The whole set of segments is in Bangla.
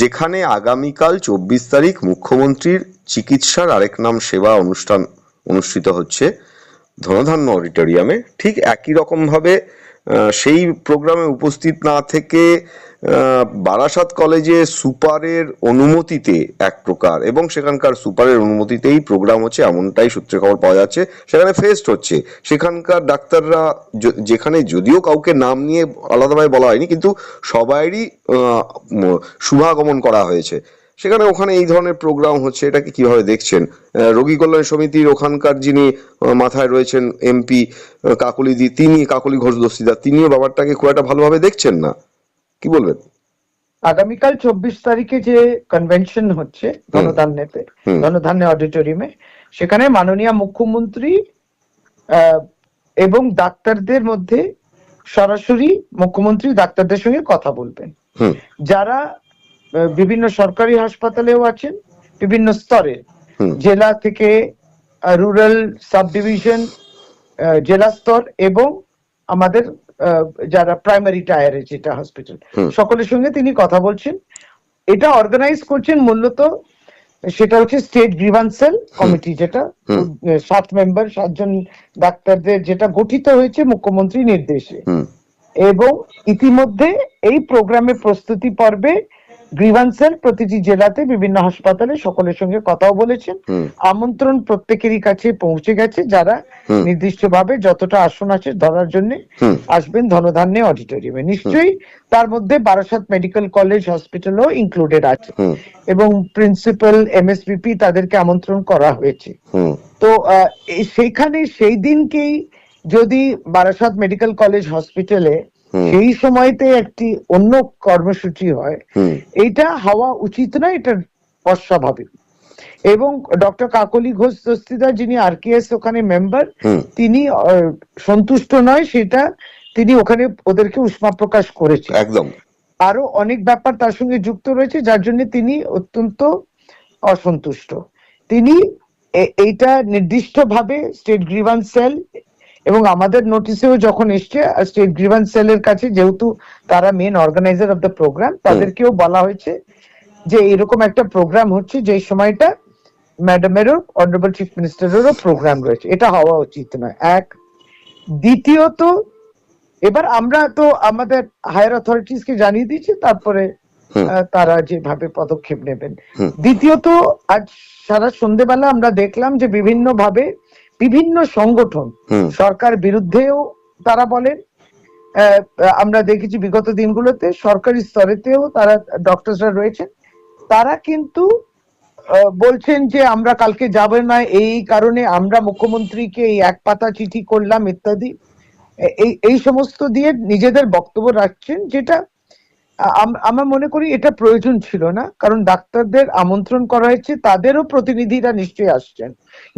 যেখানে আগামীকাল চব্বিশ তারিখ মুখ্যমন্ত্রীর চিকিৎসার আরেক নাম সেবা অনুষ্ঠান অনুষ্ঠিত হচ্ছে ধনধান্য অডিটোরিয়ামে। ঠিক একই রকমভাবে সেই প্রোগ্রামে উপস্থিত না থেকে বারাসাত কলেজে সুপারের অনুমতিতে এক প্রকার এবং সেখানকার সুপারের অনুমতিতেই প্রোগ্রাম হচ্ছে, এমনটাই সূত্রে খবর পাওয়া যাচ্ছে। সেখানে ফেস্ট হচ্ছে। সেখানকার ডাক্তাররা যেখানে যদিও কাউকে নাম নিয়ে আলাদাভাবে বলা হয়নি, কিন্তু সবাইরই শুভাগমন করা হয়েছে। সেখানে ওখানে এই ধরনের প্রোগ্রাম হচ্ছে এটাকে কীভাবে দেখছেন? রোগী কল্যাণ সমিতির ওখানকার যিনি মাথায় রয়েছেন এমপি কাকলি দি তিনি কাকলি ঘোষ দস্তিদার তিনিও ব্যাপারটাকে খুব একটা ভালোভাবে দেখছেন না। কি বলবেন? আগামীকাল চব্বিশ তারিখে যে কনভেনশন হচ্ছে ধনধান্যতে। ধনধান্য অডিটোরিয়ামে সেখানে মাননীয় মুখ্যমন্ত্রী এবং ডাক্তারদের মধ্যে সরাসরি মুখ্যমন্ত্রী ডাক্তারদের সঙ্গে কথা বলবেন। যারা বিভিন্ন সরকারি হাসপাতালেও আছেন বিভিন্ন স্তরে। জেলা থেকে রুরাল সাব ডিভিশন জেলা স্তর এবং আমাদের যারা প্রাইমারি টায়ারে যেটা হসপিটাল সকলের সঙ্গে তিনি কথা বলছেন। এটা অর্গানাইজ করছেন মূলত সেটা হচ্ছে স্টেট গ্রিভান্সেল কমিটি যেটা সাত মেম্বার সাতজন ডাক্তারদের যেটা গঠিত হয়েছে মুখ্যমন্ত্রী নির্দেশে। এবং ইতিমধ্যে এই প্রোগ্রামে প্রস্তুতি পর্বে গ্রিভান্সেল প্রতিটি জেলাতে বিভিন্ন হাসপাতালে সকলের সঙ্গে কথাও বলেছেন। আমন্ত্রণ প্রত্যেকেরই কাছে পৌঁছে গেছে যারা। নির্দিষ্টভাবে যতটা আসন আছে ধরার জন্য আসবেন ধনধান্যে অডিটোরিয়ামে। নিশ্চয়ই তার মধ্যে বারাসাত মেডিকেল কলেজ হসপিটালও ইনক্লুডেড আছে। এবং প্রিন্সিপাল এমএসপিপি তাদেরকে আমন্ত্রণ করা হয়েছে। তো সেইখানে সেই দিনকেই যদি বারাসাত মেডিকেল কলেজ হসপিটালে। সেই সময়তে একটি অন্য কর্মসূচি হয়। এইটা হওয়া উচিত না এটা অস্বাভাবিক। এবং ডক্টর কাকলি ঘোষ দস্তিদার যিনি আরকেএস ওখানে মেম্বার তিনি সন্তুষ্ট নয় সেটা তিনি ওখানে ওদেরকে উষ্মা প্রকাশ করেছে একদম। আরও অনেক ব্যাপার তার সঙ্গে যুক্ত রয়েছে যার জন্য তিনি অত্যন্ত অসন্তুষ্ট। তিনি এইটা নির্দিষ্টভাবে স্টেট গ্রিভান্স সেল এবং আমাদের নোটিশেও যখন এসছে স্টেট গ্রিভান্স সেলের কাছে যেহেতু তারা main organiser of the program তাদেরকেও বলা হয়েছে যে এরকম একটা প্রোগ্রাম হচ্ছে যে সময়টা ম্যাডামেরও অনারেবল চিফ মিনিস্টারেরও প্রোগ্রাম রয়েছে। এটা হওয়া উচিত নয়। এক। দ্বিতীয়ত এবার আমরা তো আমাদের হায়ার অথরিটিস কে জানিয়ে দিয়েছি তারপরে তারা যেভাবে পদক্ষেপ নেবেন। দ্বিতীয়ত আজ সারা সন্ধেবেলা আমরা দেখলাম যে বিভিন্ন ভাবে বিভিন্ন সংগঠন সরকার বিরুদ্ধেও তারা বলেন আমরা দেখেছি বিগত দিনগুলোতে সরকারি স্তরেতেও তারা ডক্টরসরা রয়েছেন। তারা কিন্তু বলছেন যে আমরা কালকে যাব না এই কারণে আমরা মুখ্যমন্ত্রীকে এই এক পাতা চিঠি করলাম ইত্যাদি। এই এই সমস্ত দিয়ে নিজেদের বক্তব্য রাখছেন যেটা আমরা মনে করি এটা প্রয়োজন ছিল না কারণ ডাক্তারদের আমন্ত্রণ করা হয়েছে তাদেরও প্রতিনিধিরা নিশ্চয়ই আসছেন।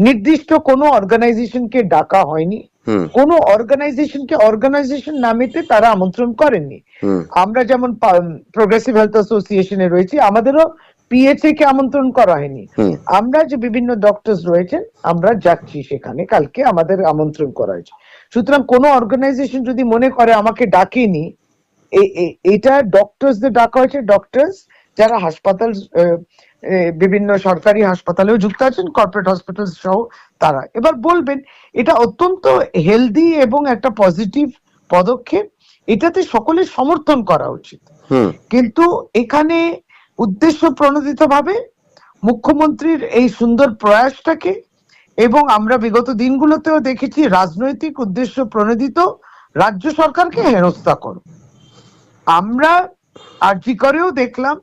নির্দিষ্ট কোনো অর্গানাইজেশনকে ডাকা হয়নি। কোনো অর্গানাইজেশনকে অর্গানাইজেশন নামেতে তারা আমন্ত্রণ করেননি। আমরা যেমন প্রোগ্রেসিভ হেলথ অ্যাসোসিয়েশনে রয়েছি আমাদেরও পিএচএ কে আমন্ত্রণ করা হয়নি। আমরা যে বিভিন্ন ডক্টরস রয়েছেন আমরা যাচ্ছি সেখানে কালকে আমাদের আমন্ত্রণ করা হয়েছে। সুতরাং কোনো অর্গানাইজেশন যদি মনে করে আমাকে ডাকেনি এটা ডক্টরসদের ডাকা হয়েছে। ডক্টরস যারা হাসপাতাল বিভিন্ন সরকারি হাসপাতালেও যুক্ত আছেন কর্পোরেট হসপিটাল সহ তারা। এবার বলবেন এটা অত্যন্ত হেলদি এবং একটা পজিটিভ পদক্ষেপ। এটাতে সকলের সমর্থন করা উচিত। কিন্তু এখানে উদ্দেশ্য প্রণোদিত ভাবে মুখ্যমন্ত্রীর এই সুন্দর প্রয়াসটাকে এবং আমরা বিগত দিনগুলোতেও দেখেছি রাজনৈতিক উদ্দেশ্য প্রণোদিত রাজ্য সরকারকে হেনস্থা করো আমরা আর আরজি করেও দেখলাম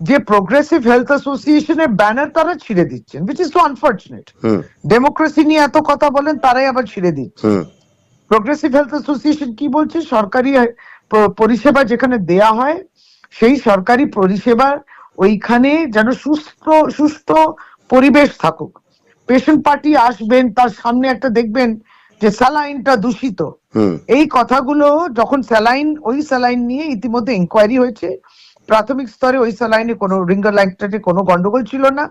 যে প্রোগ্রেসিভ হেলথ অ্যাসোসিয়েশনের ব্যানার তারা ছিঁড়ে দিচ্ছেন which is too unfortunate democracy নিয়ে এত কথা বলেন তারাই আবার ছিঁড়ে দিচ্ছে। প্রোগ্রেসিভ হেলথ অ্যাসোসিয়েশন কি বলছে? সরকারি পরিষেবা যেখানে দেয়া হয় সেই সরকারি পরিষেবার ওইখানে যেন সুস্থ সুস্থ পরিবেশ থাকুক। পেশেন্ট পার্টি আসবেন তার সামনে একটা দেখবেন যে স্যালাইনটা দূষিত এই কথাগুলো যখন স্যালাইন ওই স্যালাইন নিয়ে ইতিমধ্যে ইনকোয়ারি হয়েছে প্রাথমিক স্তরে ওই স্যালাইনে কোনো রিঙ্গার লাইনটাতে কোনো গন্ডগোল ছিল না।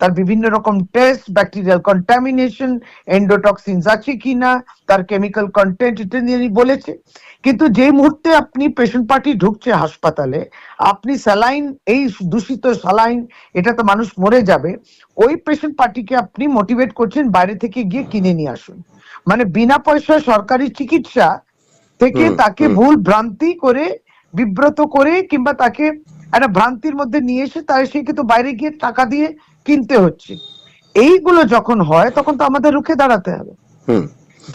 তার বিভিন্ন রকম টেস্ট ব্যাকটেরিয়াল কন্টামিনেশন এন্ডোটক্সিনস আছে কিনা তার কেমিক্যাল কন্টেন্ট উনি বলেছে। কিন্তু যে মুহূর্তে আপনি পেশেন্ট পার্টি ঢুকছে হাসপাতালে আপনি স্যালাইন এই দূষিত স্যালাইন এটা তো মানুষ মরে যাবে ওই পেশেন্ট পার্টিকে আপনি মোটিভেট করছেন বাইরে থেকে গিয়ে কিনে নিয়ে আসুন। মানে বিনা পয়সায় সরকারি চিকিৎসা থেকে তাকে ভুল ভ্রান্তি করে বিব্রত করে কিংবা তাকে একটা ভ্রান্তির মধ্যে নিয়ে এসে তার সে কিন্তু বাইরে গিয়ে টাকা দিয়ে কিনতে হচ্ছে। এইগুলো যখন হয় তখন তো আমাদের রুখে দাঁড়াতে হবে। হুম।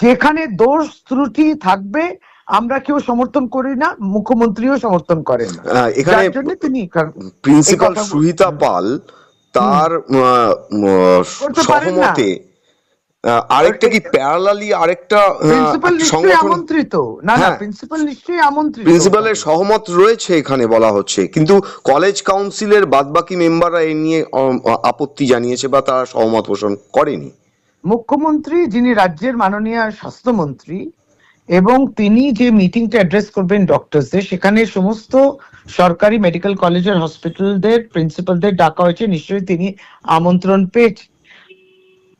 যেখানে দোষ ত্রুটি থাকবে আমরা কেউ সমর্থন করি না মুখ্যমন্ত্রীও সমর্থন করেন না। এখানে তিনি প্রিন্সিপাল সুহিতা পাল তার। সহমতে আরেকটা কি প্যারালালি আরেকটা আমন্ত্রিত। না না হ্যাঁ। প্রিন্সিপাল নিশ্চয়ই আমন্ত্রিত। প্রিন্সিপালের সহমত রয়েছে এখানে বলা হচ্ছে কিন্তু কলেজ কাউন্সিলের বাদবাকি মেম্বাররা এ নিয়ে আপত্তি জানিয়েছে বা তারা সহমত পোষণ করেনি। মুখ্যমন্ত্রী যিনি রাজ্যের মাননীয় স্বাস্থ্যমন্ত্রী এবং তিনি যে মিটিংটা অ্যাড্রেস করবেন ডক্টরসদের সেখানে সমস্ত সরকারি মেডিকেল কলেজের হসপিটালদের প্রিন্সিপালদের ডাকা হয়েছে। নিশ্চয়ই তিনি আমন্ত্রণ পেয়েছে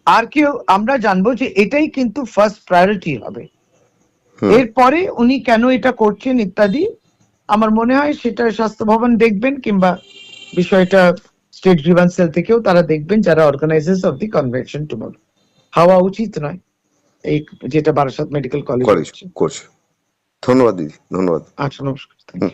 আর কেউ আমরা জানব যে এটাই কিন্তু ফার্স্ট প্রায়োরিটি হবে। এরপরে উনি কেন এটা করছেন ইত্যাদি আমার মনে হয় সেটা স্বাস্থ্য ভবন দেখবেন কিংবা বিষয়টা স্টেট গ্রিভান্স সেল থেকেও তারা দেখবেন যারা organisers of the convention tomorrow হওয়া উচিত নয় এই যেটা বারাসাত মেডিকেল কলেজ করছে। ধন্যবাদ দিদি ধন্যবাদ। আচ্ছা নমস্কার থ্যাংক. হুম।